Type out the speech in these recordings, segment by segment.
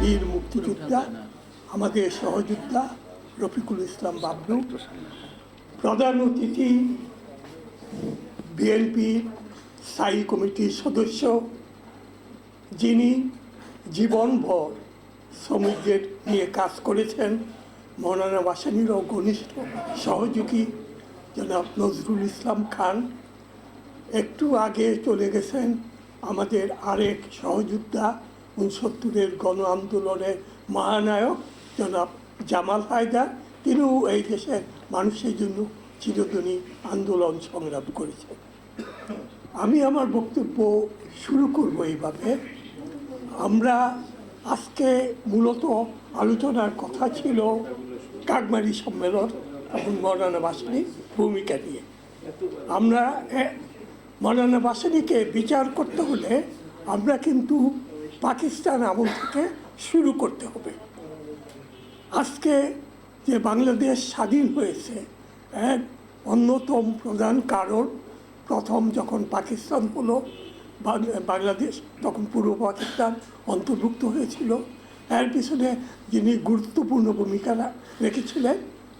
বীর মুক্তিযোদ্ধা আমাদের সহযোদ্ধা রফিকুল ইসলাম বাবলু, প্রধান অতিথি বিএনপি স্থায়ী কমিটির সদস্য, যিনি জীবনভর শ্রমিকদের নিয়ে কাজ করেছেন, মৌলানা বাসানিরও ঘনিষ্ঠ সহযোগী। জনাব নজরুল ইসলাম খান, একটু আগে চলে গেছেন আমাদের আরেক সহযোদ্ধা, উনসত্তরের গণ আন্দোলনের মহানায়ক জনাব জামাল হায়দার। তিনিও এই দেশের মানুষের জন্য চিরদিনই আন্দোলন সংগ্রাম করেছেন। আমি আমার বক্তব্য শুরু করব এইভাবে। আমরা আজকে মূলত আলোচনার কথা ছিল কাকমারি সম্মেলন এবং মৌলানা বাসনীর ভূমিকা নিয়ে। আমরা মৌলানা বাসনীকে বিচার করতে হলে আমরা কিন্তু পাকিস্তান আমল থেকে শুরু করতে হবে। আজকে যে বাংলাদেশ স্বাধীন হয়েছে, এর অন্যতম প্রধান কারণ প্রথম যখন পাকিস্তান হলো বাংলাদেশ তখন পূর্ব পাকিস্তান অন্তর্ভুক্ত হয়েছিল। এর পিছনে যিনি গুরুত্বপূর্ণ ভূমিকা রেখেছিলেন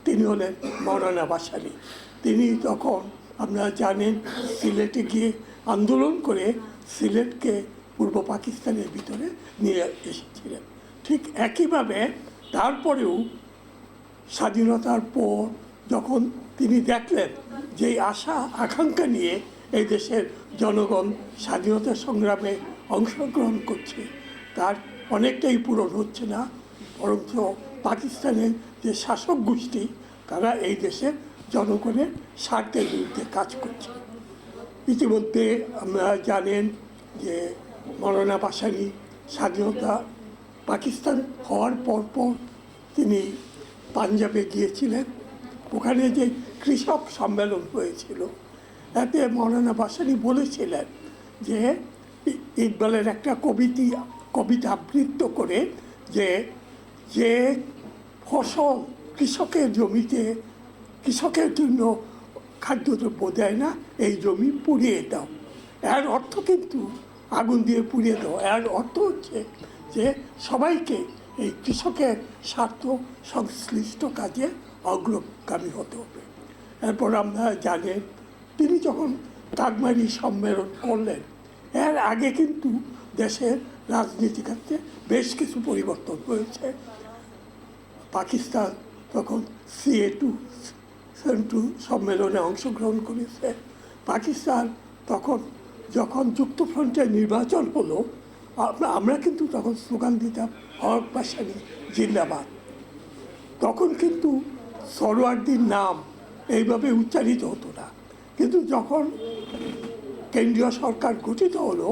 তিনি হলেন মৌলানা বাসানি তিনি তখন, আপনারা জানেন, সিলেটে গিয়ে আন্দোলন করে সিলেটকে পূর্ব পাকিস্তানের ভিতরে নিয়ে এসেছিলেন। ঠিক একইভাবে তারপরেও স্বাধীনতার পর যখন তিনি দেখলেন যে আশা, আকাঙ্ক্ষা নিয়ে এই দেশের জনগণ স্বাধীনতা সংগ্রামে অংশগ্রহণ করছে, তার অনেকটাই পূরণ হচ্ছে না, বরঞ্চ পাকিস্তানের যে শাসক গোষ্ঠী, তারা এই দেশের জনগণের স্বার্থের বিরুদ্ধে কাজ করছে। ইতিমধ্যে আমরা জানেন যে মৌলানা পাশানি স্বাধীনতা পাকিস্তান হওয়ার পর পর তিনি পাঞ্জাবে গিয়েছিলেন। ওখানে যে কৃষক সম্মেলন হয়েছিল এতে মৌলানা বাসানি বলেছিলেন যে ইকবালের একটা কবিতি, কবিতা আবৃত্ত করে যে যে ফসল কৃষকের জমিতে, কৃষকের জন্য খাদ্যদ্রব্য দেয় না, এই জমি পুড়িয়ে দাও। এর অর্থ কিন্তু আগুন দিয়ে পুড়িয়ে দাও। এর অর্থ হচ্ছে যে সবাইকে এই কৃষকের স্বার্থ সংশ্লিষ্ট কাজে অগ্রগামী হতে হবে। এরপর আমরা জানেন, তিনি যখন কাকমারি সম্মেলন করলেন, এর আগে কিন্তু দেশের রাজনীতি ক্ষেত্রে বেশ কিছু পরিবর্তন হয়েছে। পাকিস্তান তখন সিএ টু টু সম্মেলনে অংশগ্রহণ করেছে। পাকিস্তান তখন যখন যুক্তফ্রন্টের নির্বাচন হলো, আমরা কিন্তু তখন স্লোগান দিতাম, হক পাশানি জিন্দাবাদ। তখন কিন্তু সরোয়ার্দির নাম এইভাবে উচ্চারিত হতো না। কিন্তু যখন কেন্দ্রীয় সরকার গঠিত হলো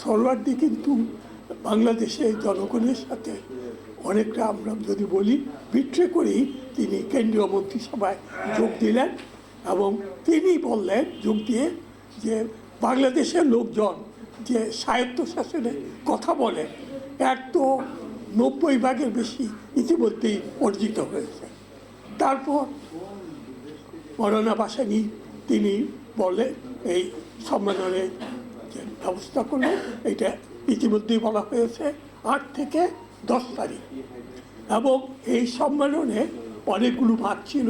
সরোয়ার্দি কিন্তু বাংলাদেশের জনগণের সাথে অনেকটা আমরা যদি বলি, বিট্রে করেই তিনি কেন্দ্রীয় মন্ত্রিসভায় যোগ দিলেন এবং তিনি বললেন, যোগ দিয়ে যে বাংলাদেশের লোকজন যে স্বায়ত্ত শাসনের কথা বলে, এর তো নব্বই ভাগের বেশি ইতিমধ্যেই অর্জিত হয়েছে। তারপর মরনা বাসানি তিনি বলে এই সম্মেলনে ব্যবস্থা করলেন এটা ইতিমধ্যেই বলা হয়েছে আট থেকে দশ তারিখ। এবং এই সম্মেলনে অনেকগুলো ভাগ ছিল।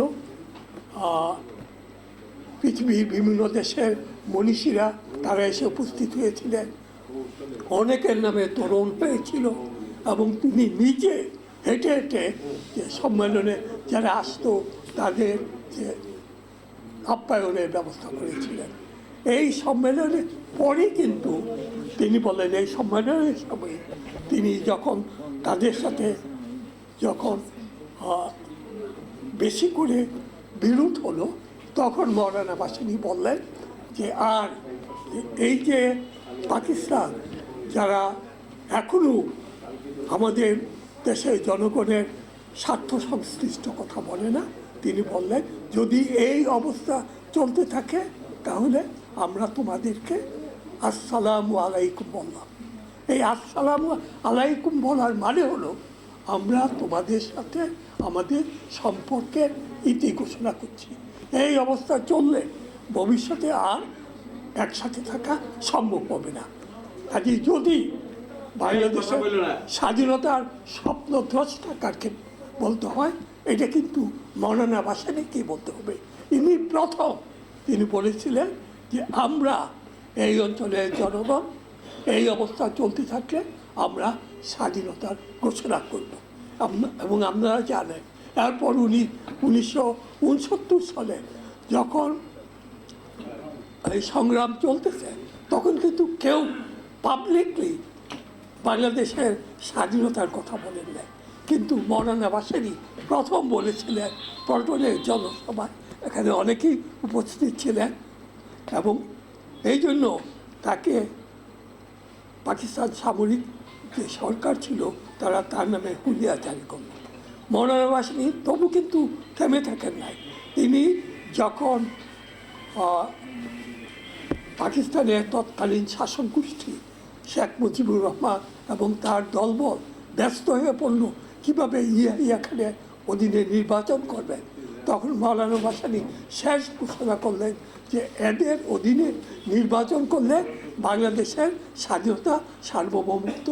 পৃথিবীর বিভিন্ন দেশের মনীষীরা তারা এসে উপস্থিত হয়েছিলেন। অনেকের নামে তরুণ হয়েছিল এবং তিনি নিজে হেঁটে হেঁটে যে সম্মেলনে যারা আসতো তাদের যে আপ্যায়নের ব্যবস্থা করেছিলেন। এই সম্মেলনের পরে কিন্তু তিনি বলেন, এই সম্মেলনের সময় তিনি যখন তাদের সাথে যখন বেশি করে বিরোধ হলো, তখন মৌলানা বাসিনী বললেন যে, আর এই যে পাকিস্তান, যারা এখনও আমাদের দেশের জনগণের স্বার্থ সংশ্লিষ্ট কথা বলে না, তিনি বললেন, যদি এই অবস্থা চলতে থাকে, তাহলে আমরা তোমাদেরকে আসসালামু আলাইকুম বললাম। এই আসসালামু আলাইকুম বলার মানে হলো, আমরা তোমাদের সাথে আমাদের সম্পর্কের ইতি ঘোষণা করছি। এই অবস্থা চললে ভবিষ্যতে আর একসাথে থাকা সম্ভব হবে না। কাজে যদি বাংলাদেশের স্বাধীনতার স্বপ্ন দ্রষ্টা কাকে বলতে হয়, এটা কিন্তু মৌলানা ভাসানীকে বলতে হবে। ইনি প্রথম তিনি বলেছিলেন যে আমরা এই অঞ্চলের জনগণ এই অবস্থা চলতে থাকলে আমরা স্বাধীনতার ঘোষণা করব। এবং আপনারা জানেন, এরপর উনি উনিশশো উনসত্তর সালে যখন এই সংগ্রাম চলতেছে, তখন কিন্তু কেউ পাবলিকলি বাংলাদেশের স্বাধীনতার কথা বলেন নাই। কিন্তু মৌলানা বাসারি প্রথম বলেছিলেন, পল্টনের জনসভায়। এখানে অনেকেই উপস্থিত ছিলেন। এবং এই জন্য তাকে পাকিস্তান সামরিক যে সরকার ছিল, তারা তার নামে হুলিয়া জারি করল। মৌলানা তবু কিন্তু থেমে থাকেন নাই। তিনি যখন পাকিস্তানের তৎকালীন শাসন গোষ্ঠী শেখ মুজিবুর রহমান এবং তার দলবল ব্যস্ত হয়ে পড়ল, কীভাবে ইয়া ইয়া খানের অধীনে নির্বাচন করবেন? তখন মৌলানা ভাসানি শেষ ঘোষণা করলেন যে এদের অধীনে নির্বাচন করলে বাংলাদেশের স্বাধীনতা সার্বভৌমত্ব